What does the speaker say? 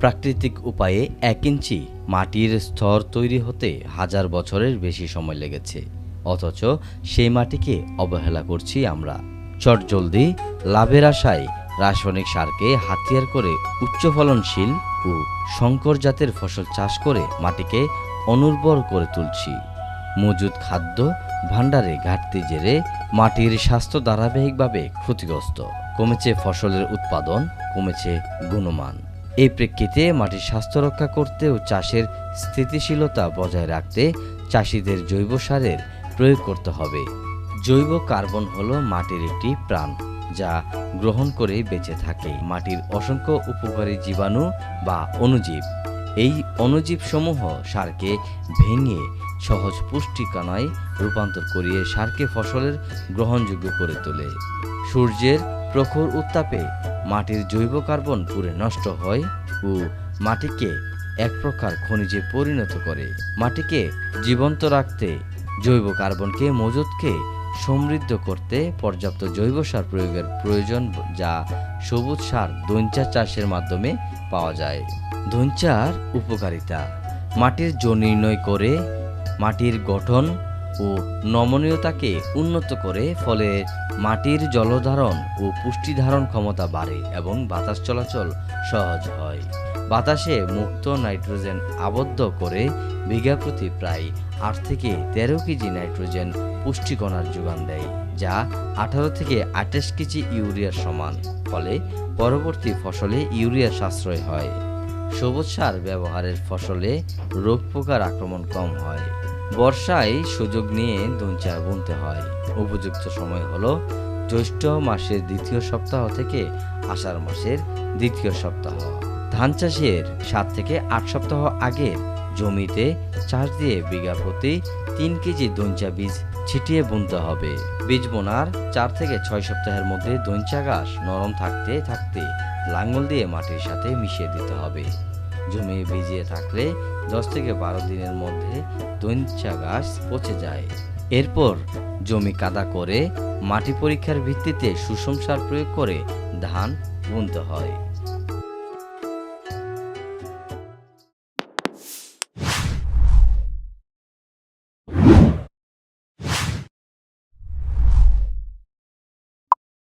প্রাকৃতিক উপায়ে এক ইঞ্চি মাটির স্তর তৈরি হতে হাজার বছরের বেশি সময় লেগেছে। অথচ সেই মাটিকে অবহেলা করছি আমরা। চটজলদি লাভের আশায় রাসায়নিক সারকে হাতিয়ার করে উচ্চ ফলনশীল ও সংকর জাতের ফসল চাষ করে মাটিকে অনুর্বর করে তুলছি। মজুদ খাদ্য ভাণ্ডারে ঘাটতি জেরে মাটির স্বাস্থ্য ধারাবাহিকভাবে ক্ষতিগ্রস্ত। কমেছে ফসলের উৎপাদন, কমেছে গুণমান। এই প্রেক্ষিতে মাটির স্বাস্থ্য রক্ষা করতে ও চাষের স্থিতিশীলতা বজায় রাখতে চাষিদের জৈব সারের প্রয়োগ করতে হবে। জৈব কার্বন হল মাটির একটি প্রাণ, যা গ্রহণ করে বেঁচে থাকে। মাটির অসংখ্য উপকারী জীবাণু বা অণুজীব। এই অণুজীবসমূহ সারকে ভেঙে সহজ পুষ্টিকণায় রূপান্তর করিয়ে সারকে ফসলের গ্রহণযোগ্য করে তোলে। সূর্যের প্রখর উত্তাপে মাটির জৈব কার্বন পুড়ে নষ্ট হয় ও মাটিকে এক প্রকার খনিজে পরিণত করে। মাটিকে জীবন্ত রাখতে, জৈব কার্বনকে মজুদকে সমৃদ্ধ করতে পর্যাপ্ত জৈব সার প্রয়োগের প্রয়োজন যা সবুজ সার দৈঞ্চা চাষের মাধ্যমে পাওয়া যায়। দৈঞ্চার উপকারিতা। মাটির জো নির্ণয় করে মাটির গঠন ও নমনীয়তাকে উন্নত করে, ফলে মাটির জলধারণ ও পুষ্টি ধারণ ক্ষমতা বাড়ে এবং বাতাস চলাচল সহজ হয়। বাতাসে মুক্ত নাইট্রোজেন আবদ্ধ করে বিঘা প্রতি প্রায় আট থেকে তেরো কেজি নাইট্রোজেন পুষ্টিকণার যোগান দেয়, যা আঠারো থেকে আঠাশ কেজি ইউরিয়ার সমান। ফলে পরবর্তী ফসলে ইউরিয়ার সাশ্রয় হয়। সবুজ সার ব্যবহারের ফসলে রোগ পোকার আক্রমণ কম হয়। বর্ষায় সুযোগ নিয়ে দঞ্চা বুনতে হয়। উপযুক্ত সময় হলো জ্যৈষ্ঠ মাসের দ্বিতীয় সপ্তাহ থেকে আষাঢ় মাসের দ্বিতীয় সপ্তাহ। ধান চাষের সাত থেকে আট সপ্তাহ আগে জমিতে চাষ দিয়ে বিঘা প্রতি তিন কেজি দঞ্চা বীজ ছিটিয়ে বুনতে হবে। বীজ বোনার চার থেকে ছয় সপ্তাহের মধ্যে দঞ্চা ঘাস নরম থাকতে থাকতে লাঙ্গল দিয়ে মাটির সাথে মিশিয়ে দিতে হবে। জমি ভিজিয়ে থাকলে দশ থেকে বারো দিনের মধ্যে দৈনচা গাছ পচে যায়। এরপর জমি কাদা করে মাটি পরীক্ষার ভিত্তিতে সুষম সার প্রয়োগ করে ধান বুনতে হয়।